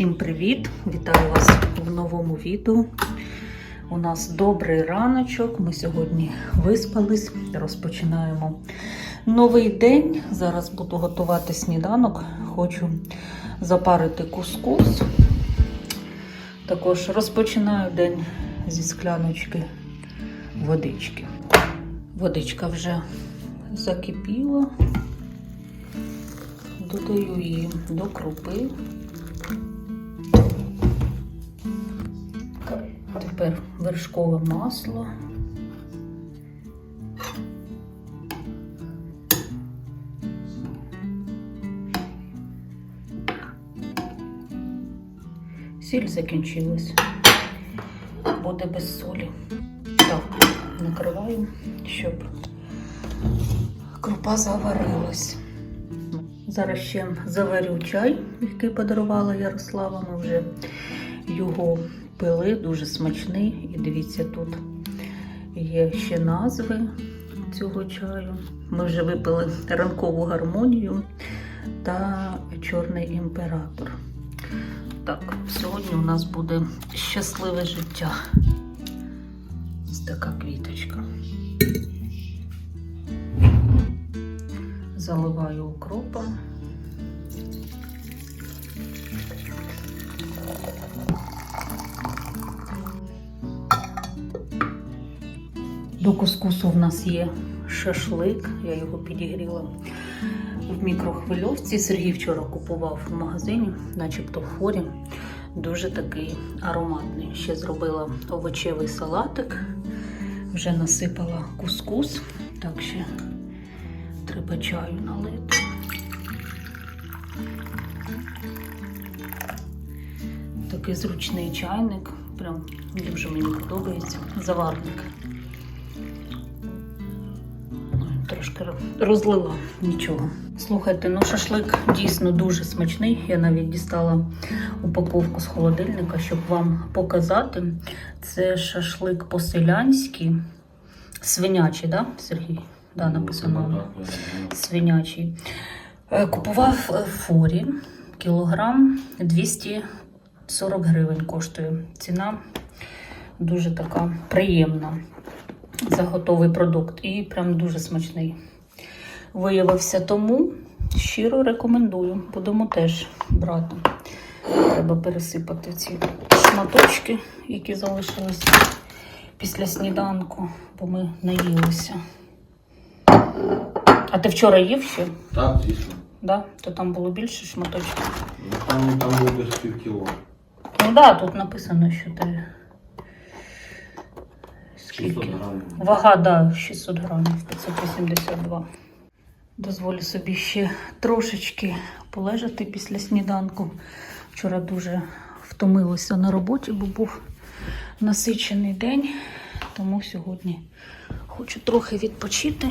Всім привіт! Вітаю вас в новому відео. У нас добрий раночок. Ми сьогодні виспались, розпочинаємо новий день. Зараз буду готувати сніданок. Хочу запарити кускус. Також розпочинаю день зі скляночки водички. Водичка вже закипіла. Додаю її до крупи. Тепер вершкове масло. Сіль закінчилась. Буде без солі. Так, накриваю, щоб крупа заварилась. Зараз ще заварю чай, який подарувала Ярослава. Ми вже його пили, дуже смачний. І дивіться, тут є ще назви цього чаю. Ми вже випили ранкову гармонію та чорний імператор. Так, сьогодні у нас буде щасливе життя. Ось така квіточка. Заливаю укропом. До кускусу в нас є шашлик, я його підігріла в мікрохвильовці. Сергій вчора купував в магазині, начебто в форі. Дуже такий ароматний. Ще зробила овочевий салатик, вже насипала кускус, так ще треба чаю налити. Такий зручний чайник, прям дуже мені подобається. Заварник. Трошки розлила нічого. Слухайте, ну шашлик дійсно дуже смачний. Я навіть дістала упаковку з холодильника, щоб вам показати. Це шашлик по-селянськи. Свинячий, да, Сергій? Да, написано свинячий. Е, Купував форі кілограм 240 гривень коштує. Ціна дуже така приємна за готовий продукт і прям дуже смачний виявився. Тому щиро рекомендую. Будемо теж брати. Треба пересипати ці шматочки, які залишилися після сніданку, бо ми наїлися. А ти вчора їв ще? Так, звісно. Да? То там було більше шматочків. Ну, Там, там було десь пів кіло. Ну так, да, тут написано, що ти. 600 грамів. Вага, да, 600 грамів, 582. Дозволю собі ще трошечки полежати після сніданку. Вчора дуже втомилася на роботі, бо був насичений день. Тому сьогодні хочу трохи відпочити.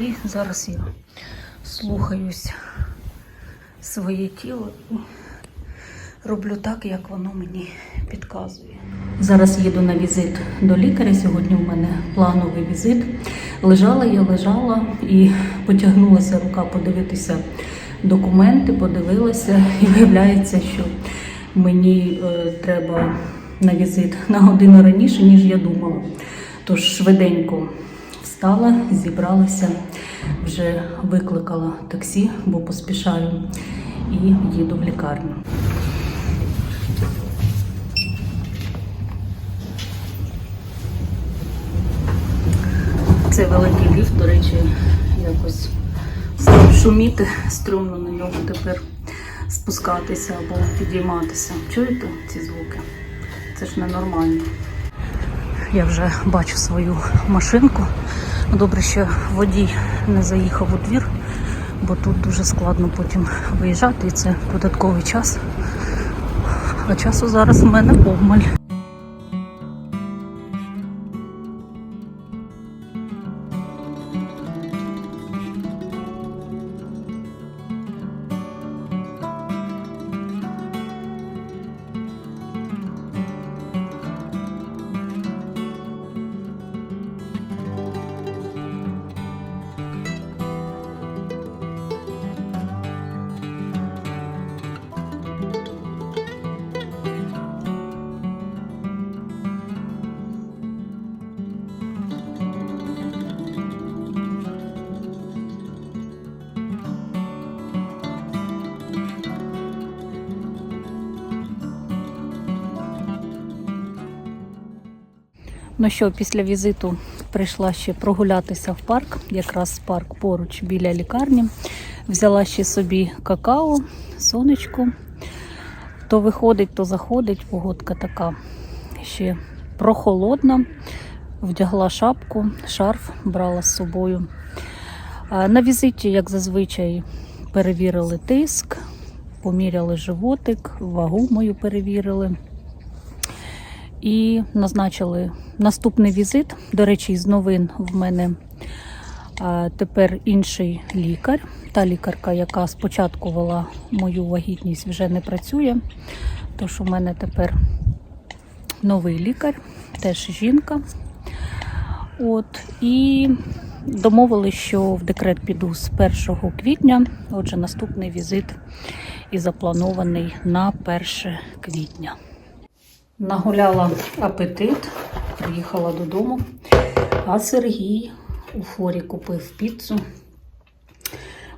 І зараз я слухаюсь своє тіло роблю так, як воно мені підказує. Зараз їду на візит до лікаря. Сьогодні в мене плановий візит. Лежала я, лежала і потягнулася рука подивитися документи, подивилася, і виявляється, що мені е, треба на візит на годину раніше, ніж я думала. Тож швиденько встала, зібралася, вже викликала таксі, бо поспішаю і їду в лікарню. Це великий ліфт, до речі, якось шуміти, стрьомно на ньому тепер спускатися або підійматися. Чуєте ці звуки? Це ж ненормально. Я вже бачу свою машинку. Добре, що водій не заїхав у двір, бо тут дуже складно потім виїжджати, і це додатковий час. А часу зараз у мене обмаль. Ну що, після візиту прийшла ще прогулятися в парк, якраз парк поруч біля лікарні. Взяла ще собі какао, сонечко. То виходить, то заходить. Погодка така ще прохолодна. Вдягла шапку, шарф брала з собою. На візиті, як зазвичай, перевірили тиск, поміряли животик, вагу мою перевірили і назначили наступний візит. До речі, із новин в мене тепер інший лікар. Та лікарка, яка спочатку вела мою вагітність, вже не працює. Тож у мене тепер новий лікар, теж жінка. От, і домовились, що в декрет піду з 1 квітня. Отже, наступний візит і запланований на 1 квітня. Нагуляла апетит, приїхала додому, а Сергій у форі купив піцу.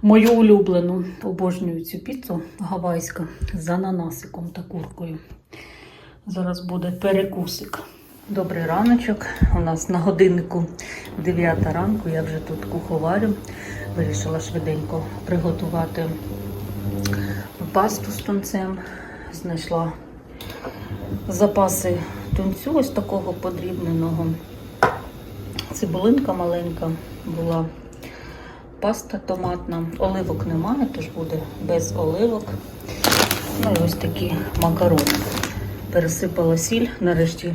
Мою улюблену, обожнюю цю піцу гавайська з ананасиком та куркою. Зараз буде перекусик. Добрий раночок. У нас на годиннику 9 ранку. Я вже тут куховарю. Вирішила швиденько приготувати пасту з тунцем. Знайшла запаси тунцю ось такого подрібненого. Цибулинка маленька була. Паста томатна. Оливок немає, тож буде без оливок. Ну і ось такі макарони. Пересипала сіль. Нарешті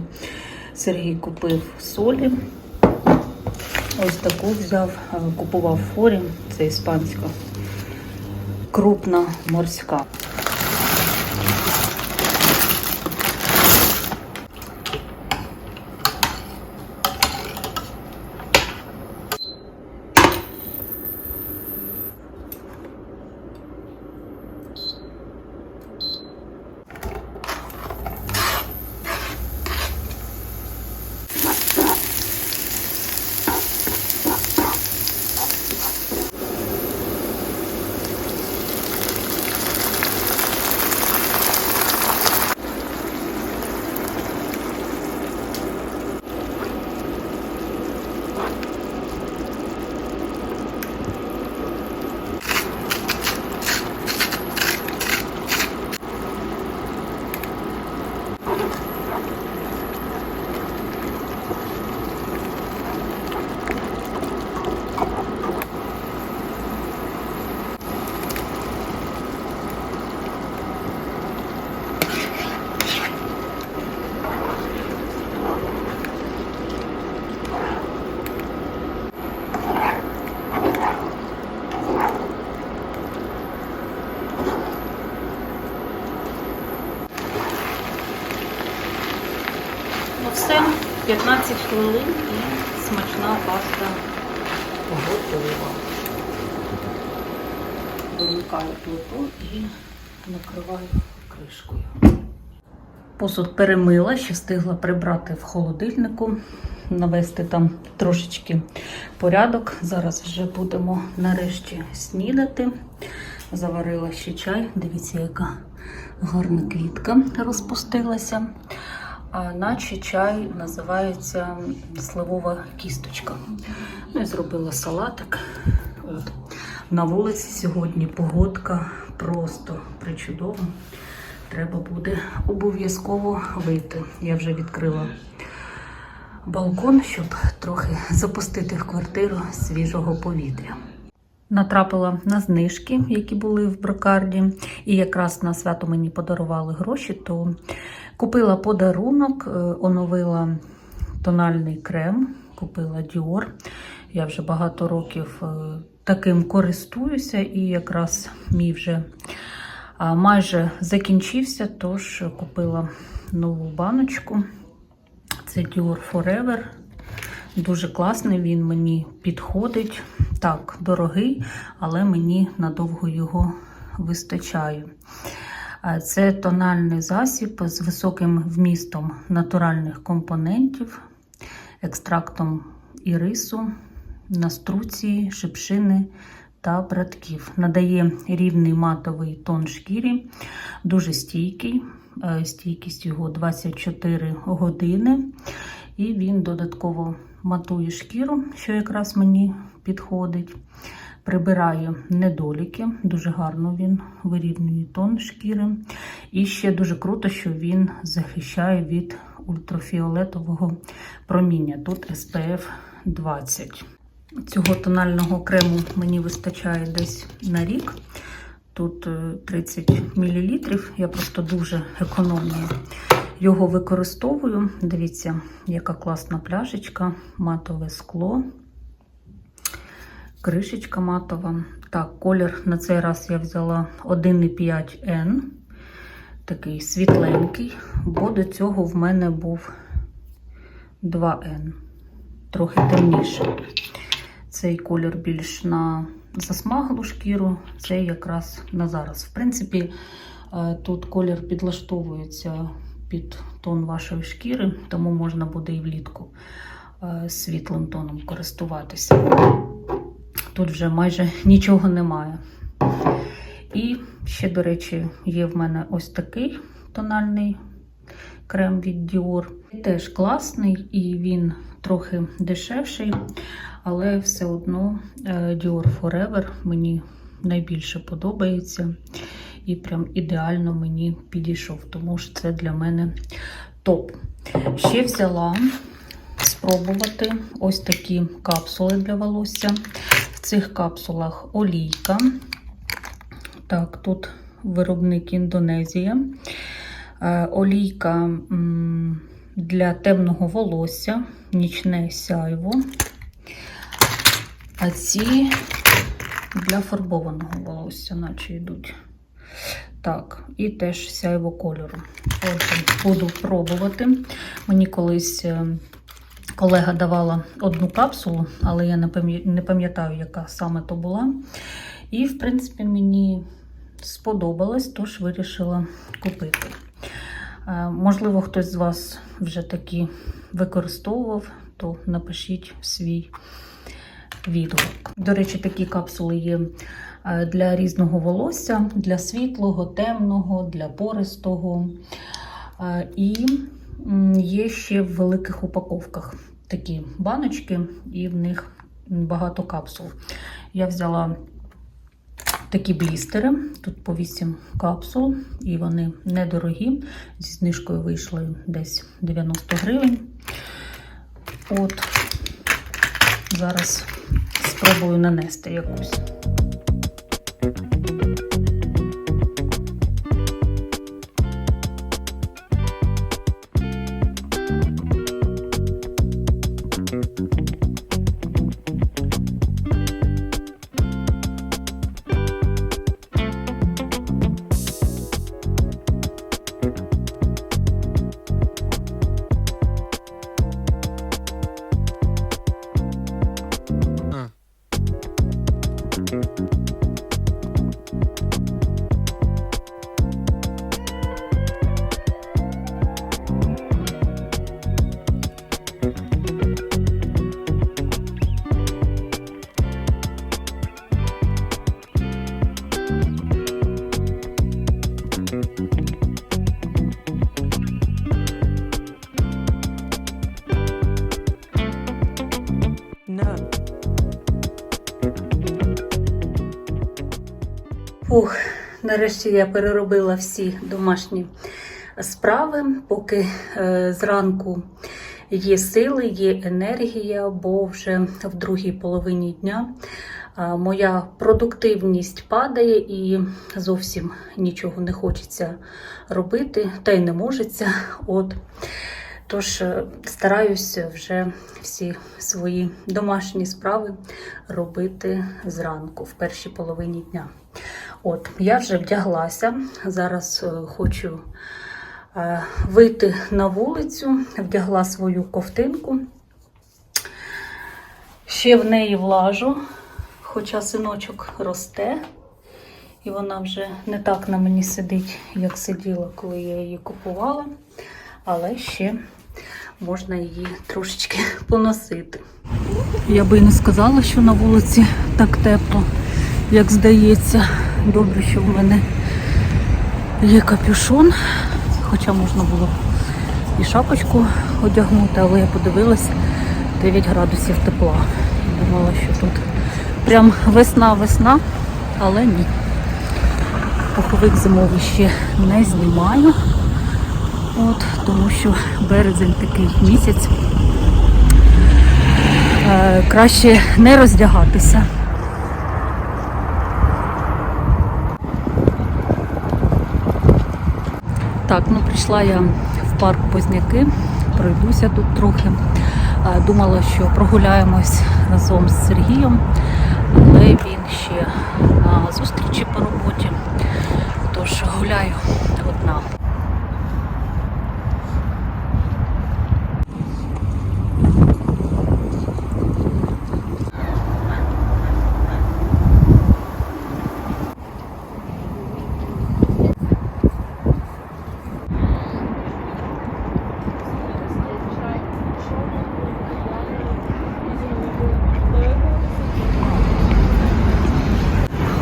Сергій купив солі. Ось таку взяв, е, купував форі. Це іспанська. Крупна морська. Ну все, 15 хвилин і смачна паста готова. Вимикаю плиту і накриваю кришкою. Посуд перемила, ще встигла прибрати в холодильнику, навести там трошечки порядок. Зараз вже будемо нарешті снідати. Заварила ще чай. Дивіться, яка гарна квітка розпустилася. Наче чай називається сливова кісточка. Ну і зробила салатик. От. На вулиці сьогодні погодка просто причудова. Треба буде обов'язково вийти. Я вже відкрила балкон, щоб трохи запустити в квартиру свіжого повітря. Натрапила на знижки, які були в брокарді, і якраз на свято мені подарували гроші, то купила подарунок, е, оновила тональний крем, купила Dior. Я вже багато років е, таким користуюся, і якраз мій вже майже закінчився, тож купила нову баночку. Це Dior Forever. Дуже класний, він мені підходить. Так, дорогий, але мені надовго його вистачає. Це тональний засіб з високим вмістом натуральних компонентів, екстрактом ірису, наструції, шипшини та братків. Надає рівний матовий тон шкірі, дуже стійкий. Е, Стійкість його 24 години. І він додатково матує шкіру, що якраз мені підходить. Прибирає недоліки, дуже гарно він вирівнює тон шкіри. І ще дуже круто, що він захищає від ультрафіолетового проміння. Тут SPF 20. Цього тонального крему мені вистачає десь на рік. Тут е, 30 мл. Я просто дуже економно його використовую. Дивіться, яка класна пляшечка, матове скло, кришечка матова. Так, колір на цей раз я взяла 1,5N, такий світленький, бо до цього в мене був 2N, трохи темніший. Цей колір більш на засмаглу шкіру, цей якраз на зараз. В принципі, е, тут колір підлаштовується під тон вашої шкіри, тому можна буде і влітку е, світлим тоном користуватися. Тут вже майже нічого немає. І ще, до речі, є в мене ось такий тональний крем від Dior. Теж класний і він трохи дешевший, але все одно е, Dior Forever мені найбільше подобається. І прям ідеально мені підійшов, тому що це для мене топ. Ще взяла спробувати ось такі капсули для волосся. В цих капсулах олійка. Так, тут виробник Індонезія. Е, Олійка для темного волосся, нічне сяйво. А ці для фарбованого волосся, наче йдуть. Так, і теж сяйво кольору. Отже, буду пробувати. Мені колись е, колега давала одну капсулу, але я не пам'ятаю, яка саме то була. І, в принципі, мені сподобалось, тож вирішила купити. Е, Можливо, хтось з вас вже такі використовував, то напишіть свій відгук. До речі, такі капсули є е, для різного волосся, для світлого, темного, для пористого. Е, І є ще в великих упаковках такі баночки, і в них багато капсул. Я взяла такі блістери, тут по 8 капсул, і вони недорогі. Зі знижкою вийшли десь 90 гривень. От зараз спробую нанести якусь. Нарешті я переробила всі домашні справи, поки е, зранку є сили, є енергія, бо вже в другій половині дня моя продуктивність падає і зовсім нічого не хочеться робити, та й не можеться. От. Тож е, стараюся вже всі свої домашні справи робити зранку, в першій половині дня. От, я вже вдяглася. Зараз е, хочу е, вийти на вулицю, вдягла свою ковтинку. Ще в неї влажу, хоча синочок росте, і вона вже не так на мені сидить, як сиділа, коли я її купувала. Але ще можна її трошечки поносити. Я би і не сказала, що на вулиці так тепло, як здається. Добре, що в мене є капюшон, хоча можна було і шапочку одягнути, але я подивилась 9 градусів тепла. Думала, що тут прям весна-весна, але ні. Пуховик зимовий ще не знімаю, от, тому що березень такий місяць. Е, краще не роздягатися. Так, ну прийшла я в парк Позняки, пройдуся тут трохи. Думала, що прогуляємось разом з Сергієм, але він ще на зустрічі по роботі, тож гуляю одна.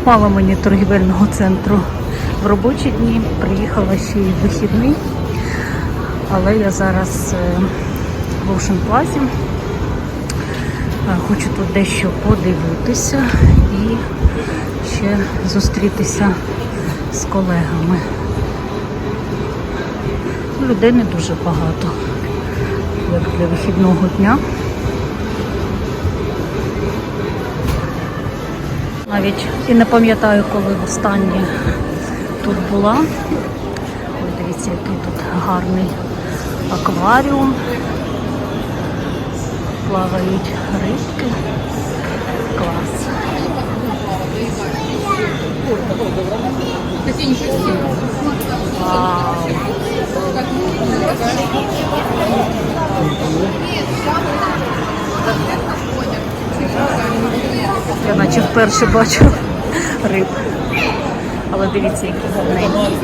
Мало мені торгівельного центру в робочі дні. Приїхала ще й в вихідний. Але я зараз е, в Ocean. Е, Хочу тут дещо подивитися і ще зустрітися з колегами. Людей не дуже багато, як для вихідного дня. Навіть і не пам'ятаю, коли востаннє тут була. Ой, дивіться, який тут гарний акваріум. Плавають рибки. Клас. Вау. Я наче вперше бачу риб. Але дивіться, які гарненькі.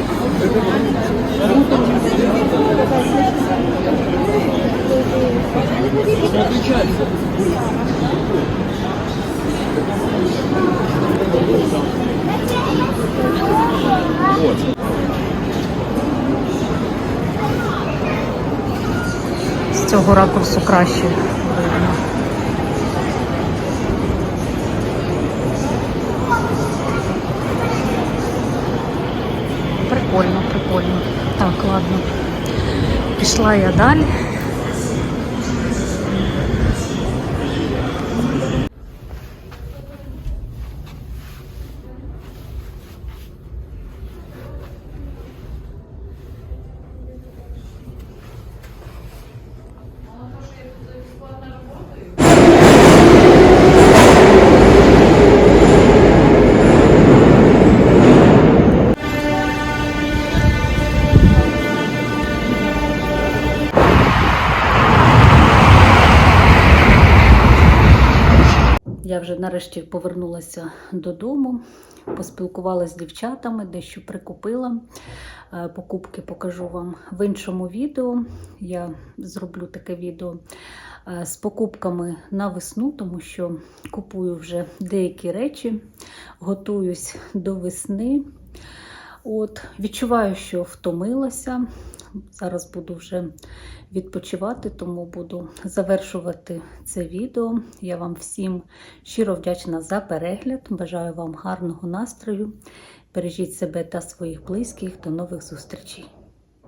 З цього ракурсу краще ладно. Пішла я далі. Вже нарешті повернулася додому, поспілкувалася з дівчатами, дещо прикупила. Е, Покупки покажу вам в іншому відео. Я зроблю таке відео е, з покупками на весну, тому що купую вже деякі речі, готуюсь до весни. От, відчуваю, що втомилася. Зараз буду вже відпочивати, тому буду завершувати це відео. Я вам всім щиро вдячна за перегляд. Бажаю вам гарного настрою. Бережіть себе та своїх близьких. До нових зустрічей!